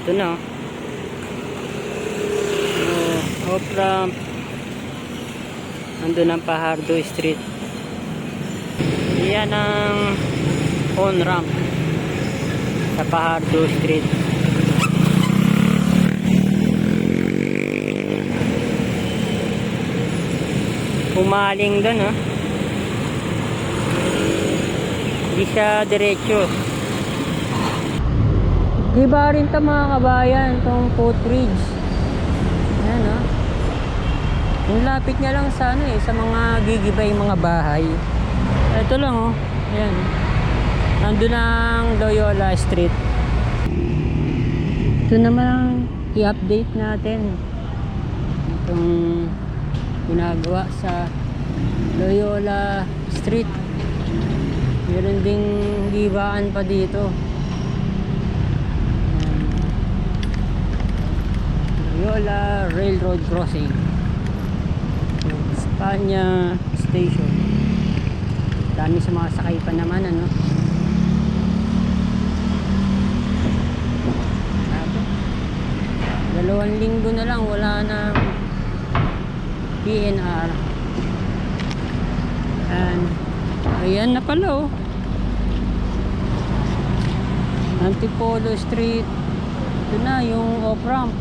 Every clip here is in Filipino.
Ito na. Oh, off ramp. Ando ng Pahardo Street. Yan ang on ramp sa Pahardo Street. Pumaling doon ha. Hindi siya diretso. Di ba rin ito mga kabayan, itong footbridge. Ayan o. Yung lapit niya lang sa ano eh, sa mga gigibay mga bahay. Ito lang oh. Ayan. Nandun ang Loyola Street. Ito naman ang i-update natin. Itong ginagawa sa Loyola Street. Meron ding gibaan pa dito. Loyola Railroad Crossing. Espanya Station. Dami sa mga sakay pa naman ano? Dalawang linggo na lang wala na PNR and ayan na pala oh. Antipolo Street. Ito na yung off-ramp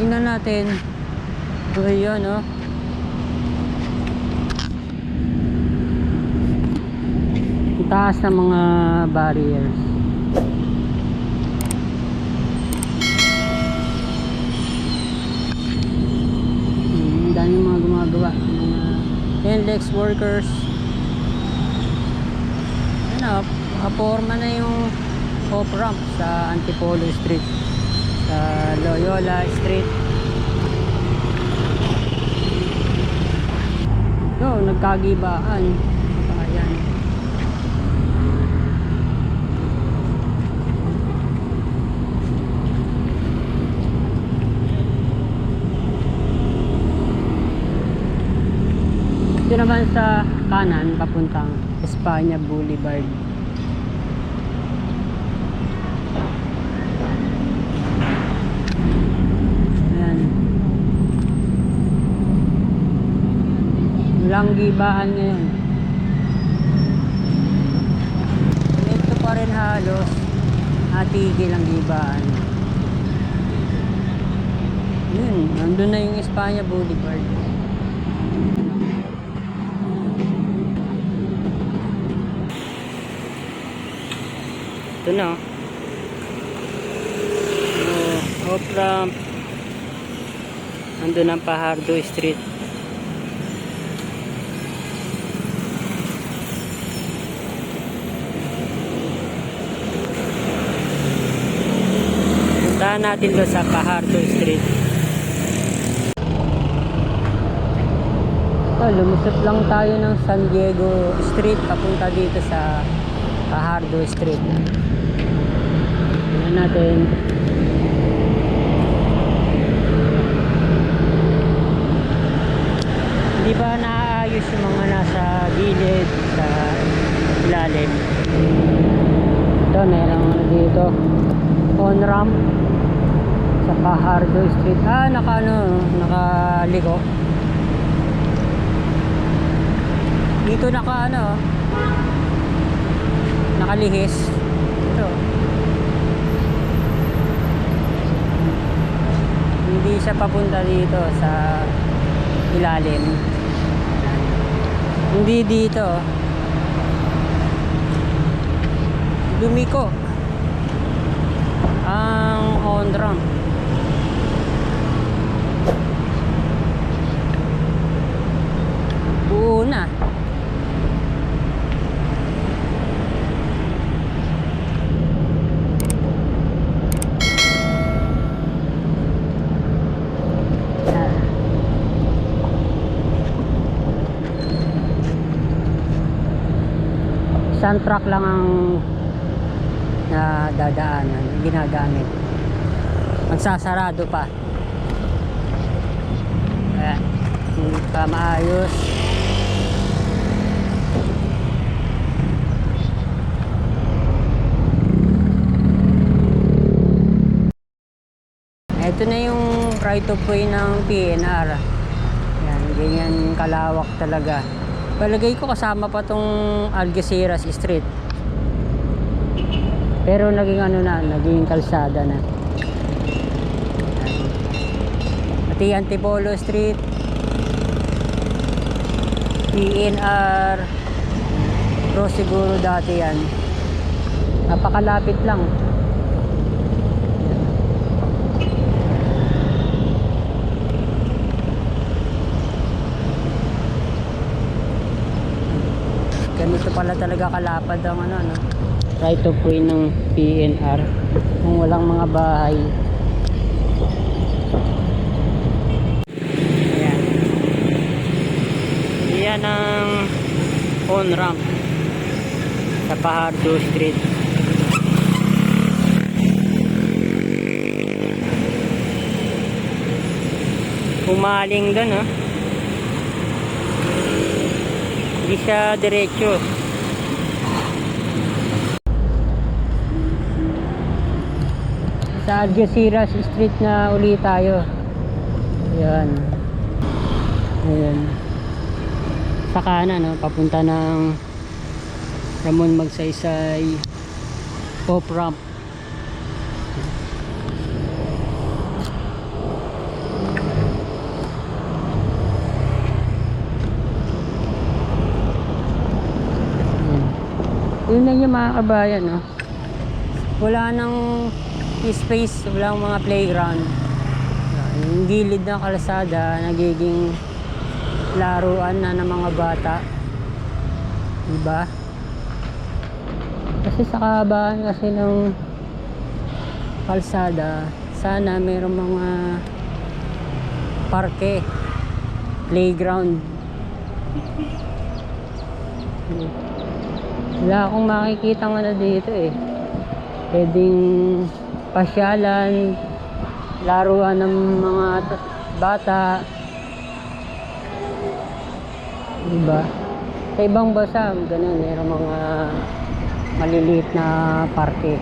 Tingnan natin. Ito yun, oh. Ang taas ng mga barriers. Hmm, Ang dami mga gumagawa. Mga NLEX workers. Ano, nakaporma na yung off-ramp sa Antipolo Street sa Loyola Street. Ito, nagkagibaan. Ayan. Ito naman sa kanan, papuntang Espanya Boulevard. Ayan. Walang gibaan ngayon. Ito pa rin halos. Atigil ang gibaan. Yun, nandun na yung Espanya Boulevard. Ito na. Oh, off ramp. Ando ng Pahardo Street. Natin doon sa Pahardo Street. Oh, lumusot lang tayo ng San Diego Street papunta dito sa Pahardo Street. Tingnan natin. Hindi ba naayos yung mga nasa gilid sa ilalim? Ito, meron ano dito. On ramp sa Pahardo Street. Ah, naka ano, nakaliko. Dito naka ano, nakalihis. Ito. Hindi siya papunta dito sa ilalim. Hindi dito. Lumiko. Ang on ramp. Buo na. Ah. Isang truck lang ang na dadaanan, ginagamit. Magsasarado pa. Kaya, hindi pa maayos. Ito na yung right of way ng PNR. Yan, ganyan kalawak talaga. Palagay ko kasama pa tong Algeciras Street. Pero naging ano na, naging kalsada na. Pati Antipolo Street, PNR, Pro siguro dati yan. Napakalapit lang. Ganito pala talaga kalapad ang ano, no? Right of way ng PNR. Kung walang mga bahay. Ayan. Yan ang on-ramp sa Pahardo Street. Pumaling doon, ha? Hindi siya diretso. Sa Algeciras Street na uli tayo. Ayan. Ayan. Sa kanan, no? papunta ng Ramon Magsaysay Pop Yun lang yung mga kabayan, no? Wala nang space, wala mga playground. Yung gilid ng kalsada, nagiging laruan na ng mga bata. Diba? Kasi sa kahabaan kasi ng kalsada, sana mayroong mga parke, playground. Wala akong makikita nga na dito eh. Pwedeng pasyalan, laruan ng mga bata. Diba? Sa ibang bansa, ganun, mayroong mga maliliit na parke.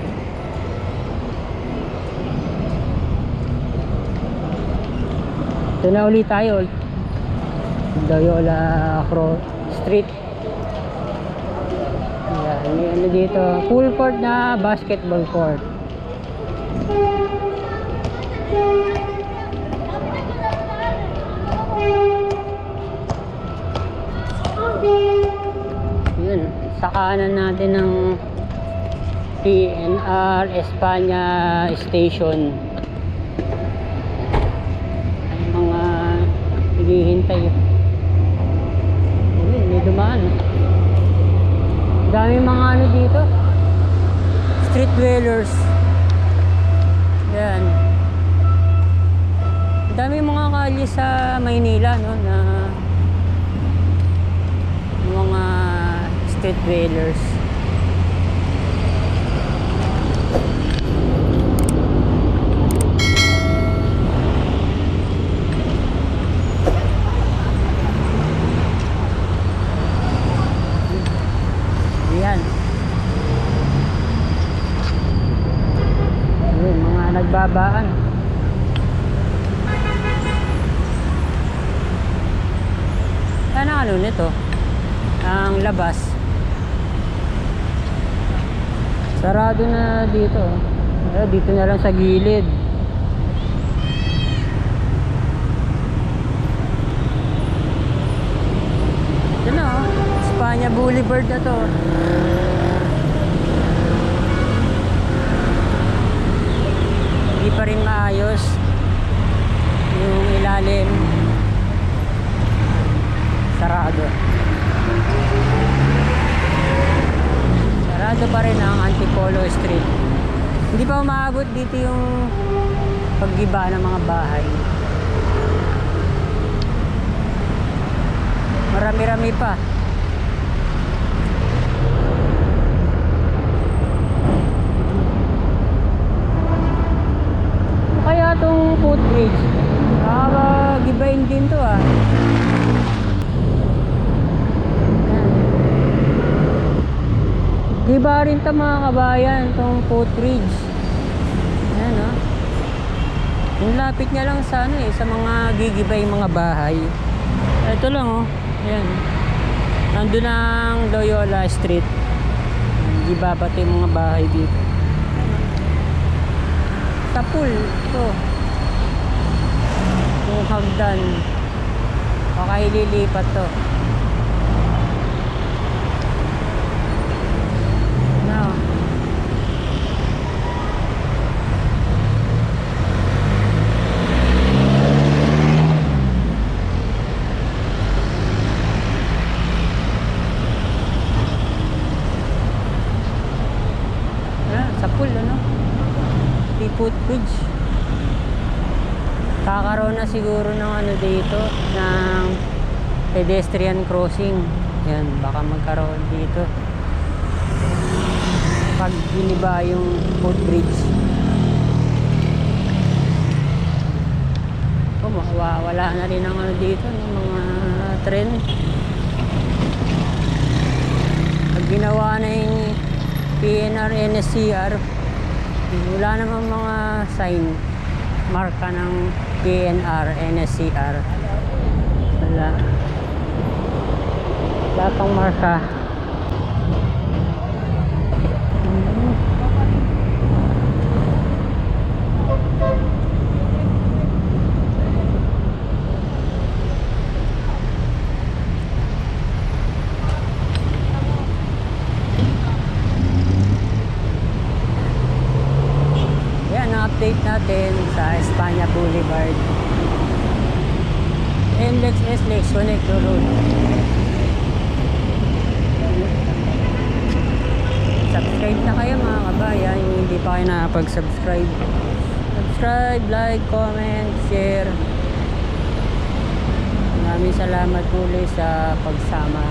Ito na ulit tayo. Loyola Cross Street. May ano dito. Full court na basketball court. Yun, sa kanan natin ng PNR Espanya Station. Ay mga naghihintay. Ayun, may dumaan. Dami mga ano dito. Street dwellers. Yan. Dami mga kalye sa Maynila, no, na mga street dwellers. Ayan. Ayun, mga nagbabaan. Sana ano nito? Ang labas. Sarado na dito. Eh, dito na lang sa gilid. Ito na oh. Espanya Boulevard na to. Pa rin maayos yung ilalim. Sarado. Sarado pa rin ang Antipolo Street. Hindi pa umaabot dito yung paggiba ng mga bahay. Marami-rami pa. Ano kaya tong footbridge? Nakaka-gibain din to ah. Giba rin to mga kabayan, tong footbridge. Ayan oh. Yung lapit niya lang sa ano eh, sa mga gigibay mga bahay. Ito lang oh. Ayan. Nandun ang Loyola Street. Hindi babat yung mga bahay dito. Sa pool. Ito. Yung hagdan. Baka ililipat to. Now. Ayan, sa pool, ano? Seafood Bridge. Kakaroon na siguro ng ano dito, ng pedestrian crossing. Yan, baka magkaroon dito. Pag biniba yung footbridge. Oh, wala na rin ang ano dito, ng mga tren. Pag ginawa na yung PNR, NSCR, wala namang mga sign marka ng PNR, NSCR. Wala. Wala pang marka. Update natin sa Espanya Boulevard. NLEX SLEX Connector Road. Subscribe na kayo mga kabayan. Yung hindi pa kayo nakapag-subscribe. Subscribe, like, comment, share. Maraming salamat muli sa pagsama.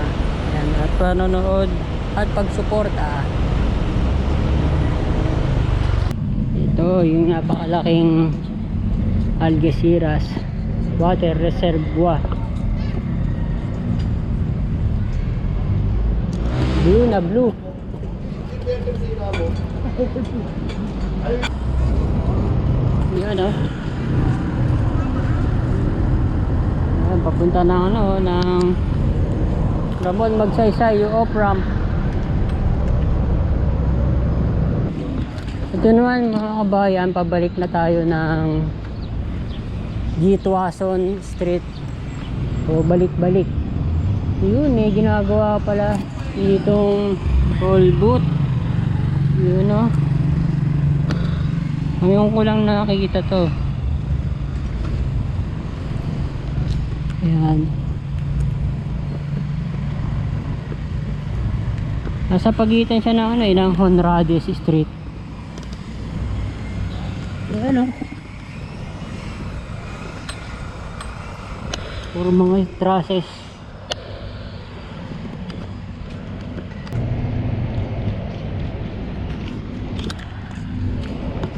Yan, at panonood at pagsuporta. Ito yung napakalaking Algeciras Water Reservoir. Blue na blue. Yan oh. Ayan, papunta ng ano, ng Ramon Magsaysay, yung off-ramp. Ito naman mga kabayan, pabalik na tayo ng G. Tuason Street. O balik-balik. Yun, may ginagawa pala itong toll booth. Yun o. Ngayon ko lang nakikita to. Ayan. Nasa pagitan siya ng ano eh, ng Honrades Street. Ayan o. Puro mga trusses.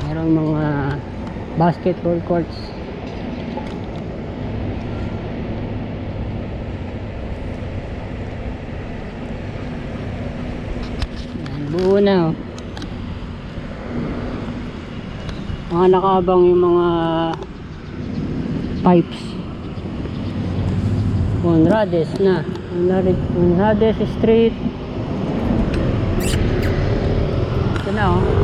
Merong mga basketball courts. Ayan, buo na oh. Mga nakabang yung mga pipes. Conrades na. Conrades Street. Ito na oh.